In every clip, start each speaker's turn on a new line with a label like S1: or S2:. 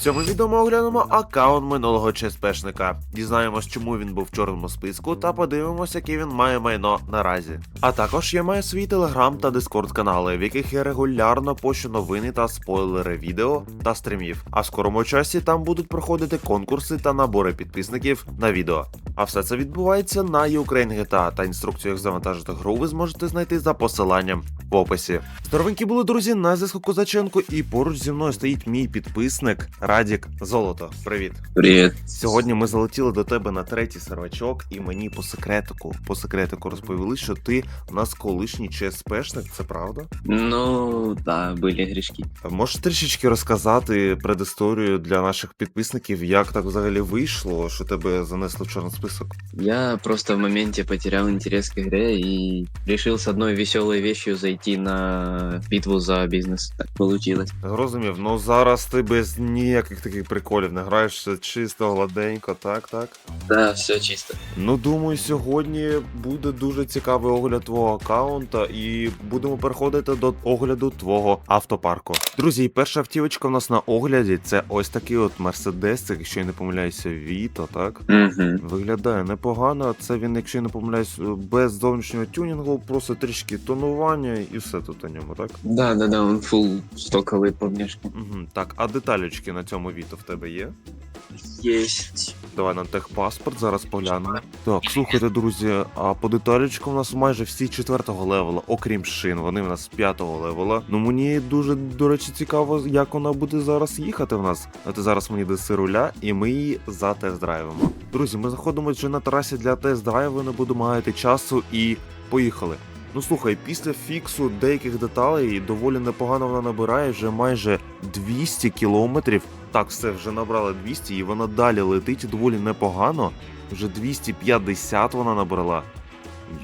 S1: Цьому відео ми оглянемо аккаунт минулого ЧСПшника. Дізнаємось, чому він був в чорному списку, та подивимося, яке він має майно наразі. А також я маю свій телеграм та дискорд канали, в яких я регулярно пощу новини та спойлери відео та стрімів. А в скорому часі там будуть проходити конкурси та набори підписників на відео. А все це відбувається на Ukraine GTA, та інструкцію, як завантажити гру, ви зможете знайти за посиланням в описі. Здоровенькі були друзі, на зв'язку Козаченко, і поруч зі мною стоїть мій підписник Радік Золото. Привіт.
S2: Привет.
S1: Сьогодні ми залетіли до тебе на третій сервачок, і мені по секретику, по секретику розповіли, що ти у нас колишній ЧСПшник, це правда?
S2: Ну, да, были грешки.
S1: Можеш трішечки розказати предісторію для наших підписників, як так взагалі вийшло, що тебе занесли в чорний список?
S2: Я просто в моменте потерял интерес к игре и решил с одной веселой вещью зайти на битву за бизнес. Так получилось.
S1: Зрозумів, ну зараз ти без ніяких таких приколів не граєш все чисто, гладенько, так, так.
S2: Да, все чисто.
S1: Ну, думаю, сьогодні буде дуже цікавий огляд твого аккаунта, і будемо переходити до огляду твого автопарку. Друзі, перша автівочка в нас на огляді це ось такий от Мерседес, якщо я не помиляюся, Віто, так?
S2: Угу.
S1: Виглядає непогано. Це він, якщо я не помиляюсь, без зовнішнього тюнінгу, просто трішки тонування і все тут у ньому, так?
S2: Да, да, да, он full стоковый по.
S1: Угу. Так, а деталечки на цьому Віто в тебе є?
S2: Есть.
S1: Давай на техпаспорт зараз поглянемо. Так, слухайте, друзі, а по деталечкам у нас майже всі четвертого левела, окрім шин, вони в нас п'ятого левела. Ну мені дуже, до речі, цікаво, як вона буде зараз їхати в нас. А ти зараз мені даси руля, і ми її затест-драйвимо. Друзі, ми знаходимося вже на трасі для тест-драйву, не будемо гаяти часу і поїхали. Ну слухай, після фіксу деяких деталей доволі непогано вона набирає вже майже 200 кілометрів. Так, все вже набрала 200, і вона далі летить доволі непогано. Вже 250 вона набрала.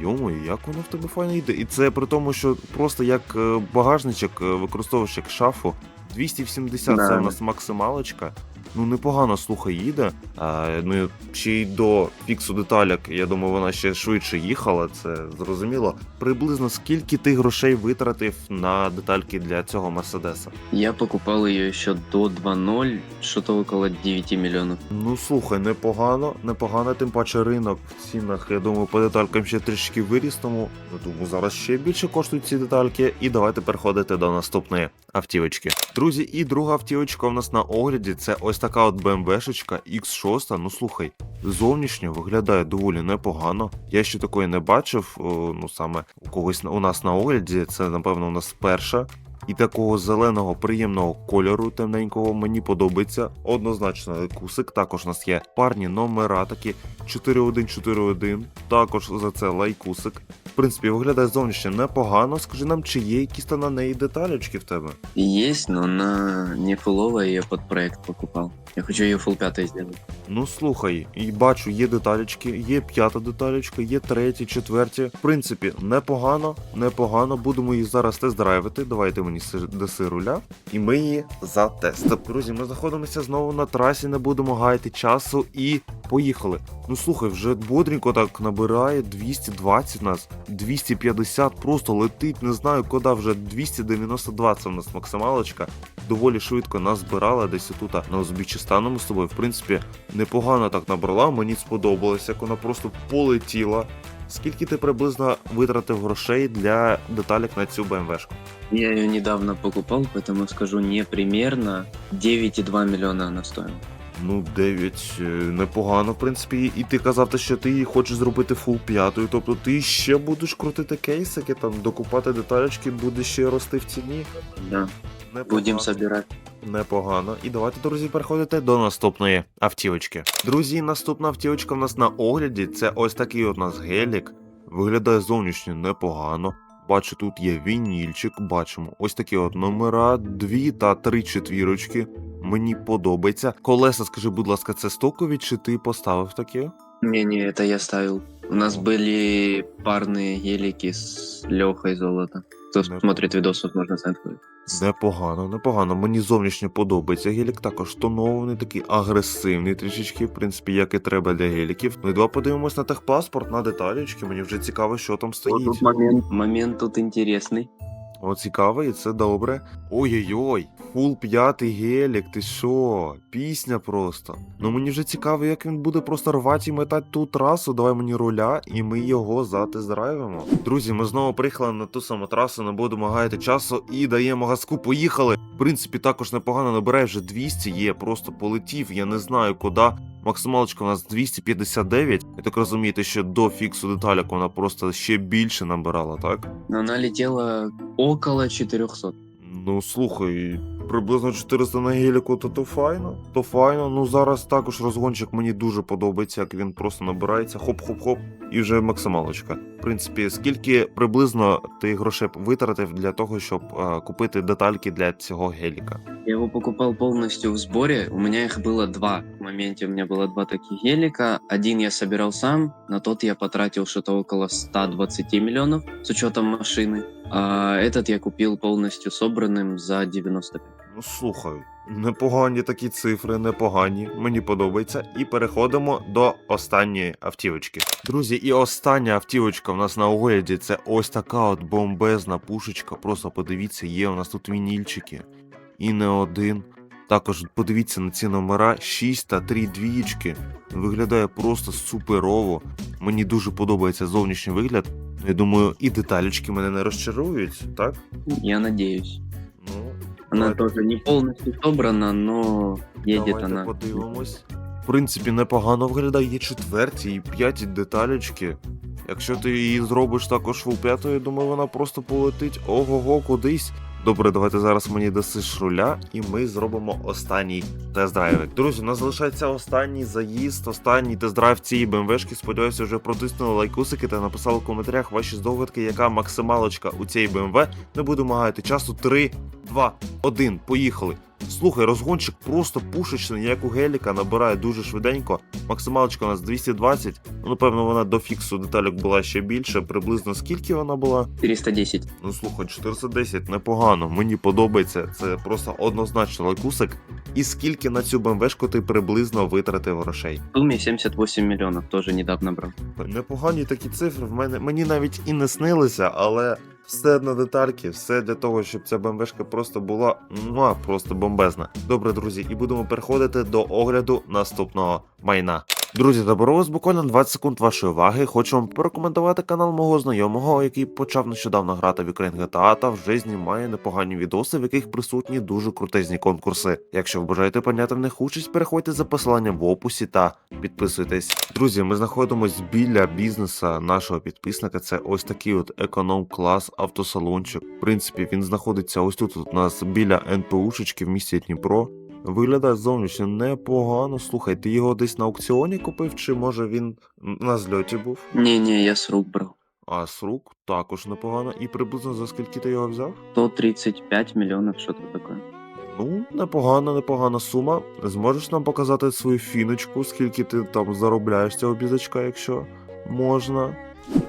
S1: Йому, як воно в тебе файно йде? І це при тому, що просто як е, багажничок е, використовуєш як шафу. 270 це
S2: Да.
S1: в нас максималочка. Ну, непогано слухай, їде. А, ну ще й до фіксу деталяк, я думаю, вона ще швидше їхала, це зрозуміло. Приблизно скільки ти грошей витратив на детальки для цього Мерседеса?
S2: Я покупал ее еще до 2.0, что-то около 9 миллионов.
S1: Ну слухай, непогано, непогано, тим паче ринок в цінах, я думаю, по деталькам ще трішки виріс, тому я думаю, зараз ще більше коштують ці детальки. І давайте переходити до наступної автівочки. Друзі, і друга автівочка у нас на огляді це ось така от BMW-шечка X6. Ну слухай, зовнішньо виглядає доволі непогано. Я ще такої не бачив. Ну саме у когось у нас на огляді. Це напевно у нас перша. І такого зеленого приємного кольору темненького мені подобається. Однозначно кусик. Також у нас є парні номера такі 4141. Також за це лайкусик. В принципі, виглядає зовнішньо непогано. Скажи нам, чи є якісь там на неї деталечки в тебе?
S2: Есть, но она не фуловая, я под проект покупал. Я хочу ее full пятой сделать.
S1: Ну слухай, і бачу, є деталечки, є п'ята деталечка, є треті, четверті. В принципі, непогано, непогано. Будемо її зараз тест-драйвити. Давайте мені си- даси руля. І ми її затестимо. Друзі, ми знаходимося знову на трасі, не будемо гаяти часу і поїхали. Ну слухай, вже бодренько так набирає 220 нас, 250 просто летить, не знаю куди вже 292 це в нас максималочка. Доволі швидко нас збирала десь тут на узбіччі станемо з тобою. В принципі, непогано так набрала, мені сподобалось, як вона просто полетіла. Скільки ти приблизно витратив грошей для деталек на цю БМВшку?
S2: Я ее недавно покупал, поэтому скажу не примерно 9,2 миллиона она стоила.
S1: Ну, 9 е, непогано, в принципі. І ти казав, що ти її хочеш зробити фул п'ятою. Тобто ти ще будеш крутити кейсики, там докупати деталечки, буде ще рости в ціні.
S2: Да,
S1: Непогано.
S2: будем собирать.
S1: Непогано. І давайте, друзі, переходити до наступної автівочки. Друзі, наступна автівочка в нас на огляді. Це ось такий от у нас гелік. Виглядає зовнішньо непогано. Бачу, тут є вінільчик, бачимо ось такі от номера, дві та три четвірочки. Мені подобається. Колеса, скажи, будь ласка, це стокові, чи ти поставив таке?
S2: Не-не, это я ставил. У нас были парные гелики с Лехой Золото. Кто
S1: Да.
S2: смотрит видосов, можно знать.
S1: Непогано, непогано. Мені зовнішньо подобається. Гелік також тонований, такий агресивний трішечки, в принципі, як і треба для геліків. Ну і два подивимось на техпаспорт, на деталічки. Мені вже цікаво, що там стоїть.
S2: момент, момент тут интересный.
S1: О, цікавий, це добре. Ой-ой-ой, фул п'ятий гелік, ти що? Пісня просто. Ну мені вже цікаво, як він буде просто рвати і метати ту трасу. Давай мені руля, і ми його затездрайвимо. Друзі, ми знову приїхали на ту саму трасу, не будемо гаяти часу і даємо газку. Поїхали. В принципі, також непогано набирає вже 200 є, просто полетів. Я не знаю куди. Максималочка у нас 259. Я так розумієте, що до фіксу деталяк вона просто ще більше набирала, так?
S2: Но она летела около 400.
S1: Ну слухай, приблизно 400 на геліку, то то файно. То файно. Ну зараз також розгончик мені дуже подобається, як він просто набирається, хоп-хоп-хоп, і вже максималочка. В принципі, скільки приблизно ти грошей витратив для того, щоб е, купити детальки для цього геліка?
S2: Я его покупал полностью в сборе. У меня их было два. В моменте у меня было два таких гелика. Один я собирал сам. На тот я потратил что-то около 120 миллионов с учетом машины. А этот я купил полностью собранным за 95.
S1: Ну слухай, непогані такі цифри, непогані. Мені подобається. І переходимо до останньої автівочки. Друзі, і остання автівочка в нас на огляді це ось така от бомбезна пушечка. Просто подивіться, є у нас тут вінільчики. І не один. Також подивіться на ці номера 6 та 3 двієчки. Виглядає просто суперово. Мені дуже подобається зовнішній вигляд. Я думаю, і деталечки мене не розчарують, так?
S2: Я надеюсь.
S1: Ну,
S2: теж не повністю собрана, но едет
S1: Давайте
S2: она.
S1: подивимось. В принципі, непогано виглядає є четверті і п'яті деталечки. Якщо ти її зробиш також п'ятою, я думаю, вона просто полетить ого-го кудись. Добре, давайте зараз мені дасиш руля, і ми зробимо останній тест-драйвик. Друзі, у нас залишається останній заїзд, останній тест-драйв цієї БМВшки. Сподіваюся, вже протиснули лайкусики та написали в коментарях ваші здогадки, яка максималочка у цієї БМВ. Не будемо гаяти часу. 3, 2, 1, поїхали. Слухай, розгончик просто пушечний, як у геліка, набирає дуже швиденько. Максималочка у нас 220. Ну, напевно, вона до фіксу деталек була ще більше. Приблизно скільки вона була?
S2: 410.
S1: Ну слухай, 410 непогано. Мені подобається. Це просто однозначно лайкусик. І скільки на цю БМВшку ти приблизно витратив грошей?
S2: В сумме 78 миллионов, тоже недавно брал.
S1: Непогані такі цифри в мене мені навіть і не снилися, але все на детальки, все для того, щоб ця БМВшка просто була ну, просто бомбезна. Добре, друзі, і будемо переходити до огляду наступного майна. Друзі, добро вас буквально 20 секунд вашої уваги. Хочу вам порекомендувати канал мого знайомого, який почав нещодавно грати в Ukraine GTA та вже знімає непогані відоси, в яких присутні дуже крутезні конкурси. Якщо ви бажаєте прийняти в них участь, переходьте за посиланням в описі та підписуйтесь. Друзі, ми знаходимося біля бізнеса нашого підписника. Це ось такий от економ-клас автосалончик. В принципі, він знаходиться ось тут у нас біля НПУшечки в місті Дніпро. Виглядає зовнішньо непогано. Слухай, ти його десь на аукціоні купив, чи може він на зльоті був?
S2: Не-не, я с рук брал.
S1: А з рук також непогано. І приблизно за скільки ти його взяв?
S2: 135 миллионов, что-то такое.
S1: Ну, непогана, непогана сума. Зможеш нам показати свою фіночку, скільки ти там заробляєш цього бізачка, якщо можна.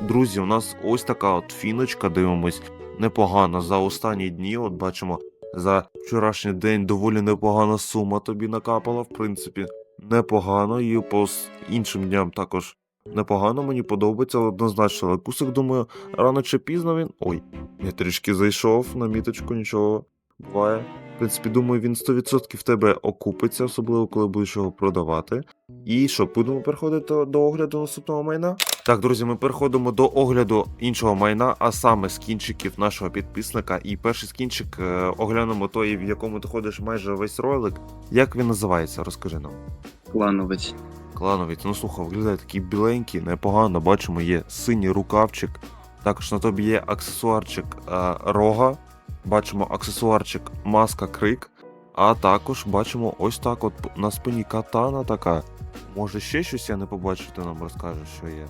S1: Друзі, у нас ось така от фіночка, дивимось, непогана за останні дні. От бачимо, за вчорашній день доволі непогана сума тобі накапала, в принципі, непогано. І по іншим дням також непогано, мені подобається, однозначно. Але кусик, думаю, рано чи пізно він. Ой, я трішки зайшов на міточку, нічого буває. В принципі, думаю, він 100% в тебе окупиться, особливо коли будеш його продавати. І що, будемо переходити до, огляду наступного майна? Так, друзі, ми переходимо до огляду іншого майна, а саме скінчиків нашого підписника. І перший скінчик е, оглянемо той, в якому ти ходиш майже весь ролик. Як він називається? Розкажи нам.
S2: Клановать.
S1: Клановець, ну слухай, виглядає такий біленький, непогано. Бачимо, є синій рукавчик. Також на тобі є аксесуарчик е, рога. Бачимо аксесуарчик маска крик. А також бачимо ось так: от на спині катана така. Може ще щось я не побачив, ти нам розкажеш, що є.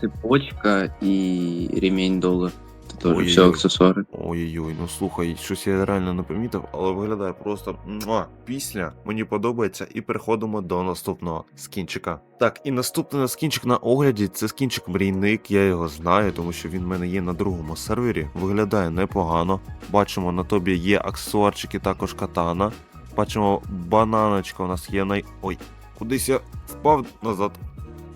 S2: Цепочка і ремінь доллар. Это тоже
S1: Ой-ой-ой.
S2: все аксессуары.
S1: Ой-ой-ой, ну слухай, щось я реально не помітив, але виглядає просто муа, пісня. Мені подобається, і переходимо до наступного скінчика. Так, і наступний скінчик на огляді це скінчик мрійник. Я його знаю, тому що він в мене є на другому сервері. Виглядає непогано. Бачимо, на тобі є аксесуарчики, також катана. Бачимо, бананочка у нас є най. Ой, кудись я впав назад.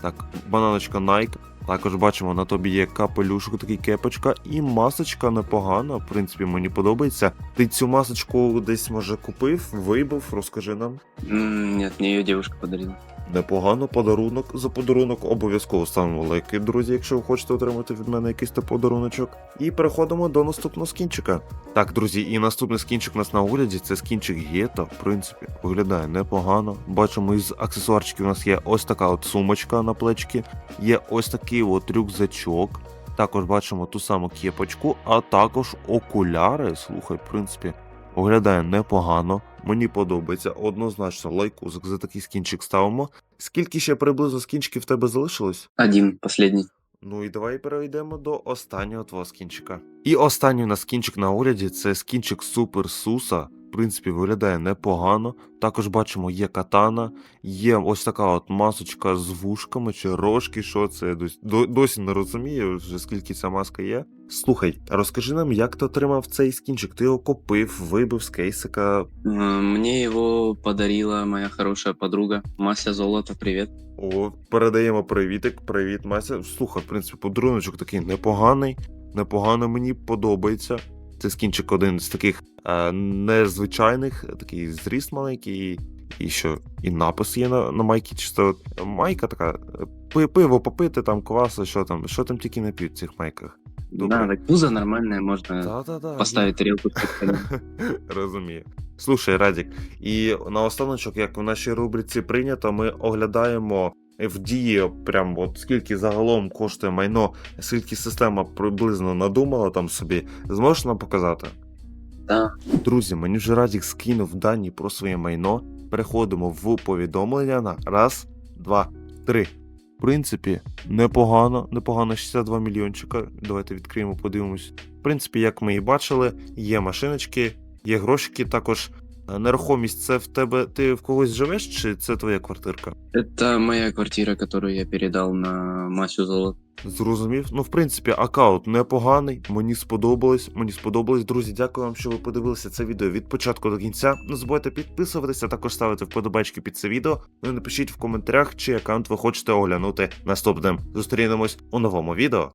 S1: Так, бананочка Nike. Також бачимо, на тобі є капелюшок, такий кепочка, і масочка непогана. В принципі, мені подобається. Ти цю масочку десь може купив, вибив, розкажи нам.
S2: Ні, mm, мені її дівчинка подарила.
S1: Непогано, подарунок. За подарунок обов'язково ставимо лайки, друзі, якщо ви хочете отримати від мене якийсь подаруночок. І переходимо до наступного скінчика. Так, друзі, і наступний скінчик у нас на огляді це скінчик Гета. В принципі, виглядає непогано. Бачимо, із аксесуарчиків у нас є ось така от сумочка на плечки, є ось такий от рюкзачок. Також бачимо ту саму кепочку, а також окуляри. Слухай, в принципі, Виглядає непогано, мені подобається. Однозначно лайкузик за такий скінчик ставимо. Скільки ще приблизно скінчиків в тебе залишилось?
S2: Один, останній.
S1: Ну і давай перейдемо до останнього твого скінчика. І останній у нас скінчик на огляді це скінчик Супер Суса. В принципі, виглядає непогано. Також бачимо, є катана, є ось така от масочка з вушками чи рожки, що це я досі, досі не розумію, вже скільки ця маска є. Слухай, розкажи нам, як ти отримав цей скінчик? Ти його купив, вибив з кейсика.
S2: Э, Мне его подарила моя хорошая подруга. Мася Золото, привет.
S1: О, передаємо привітик, привіт, Мася. Слухай, в принципі, подаруночок такий непоганий, непогано мені подобається. Це скінчик один з таких е, незвичайних, такий зріст маленький, і що, і напис є на, на майці, чисто майка така. е, Пиво попити, там кваса, що там, що там тільки не п'ють в цих майках. Добре.
S2: Да, так пузо нормальное, можно
S1: Та-та-та.
S2: поставить тарелку с.
S1: Розумію. Слушай, Радік, і наостаночок, як в нашій рубриці прийнято, ми оглядаємо в дії, прям от скільки загалом коштує майно, скільки система приблизно надумала там собі. Зможеш нам показати?
S2: Да.
S1: Друзі, мені вже Радік скинув дані про своє майно. Переходимо в повідомлення на раз, два, три. В принципі, непогано, непогано 62 мільйончика. Давайте відкриємо, подивимось. В принципі, як ми і бачили, є машиночки, є грошики, також нерухомість. Це в тебе ти в когось живеш, чи це твоя квартирка?
S2: Это моя квартира, которую я передал на Масю Золото.
S1: Зрозумів. Ну, в принципі, аккаунт непоганий. Мені сподобалось. Мені сподобалось. Друзі, дякую вам, що ви подивилися це відео від початку до кінця. Не забувайте підписуватися, також ставити вподобайки під це відео. Ну і напишіть в коментарях, чий аккаунт ви хочете оглянути наступним. Зустрінемось у новому відео.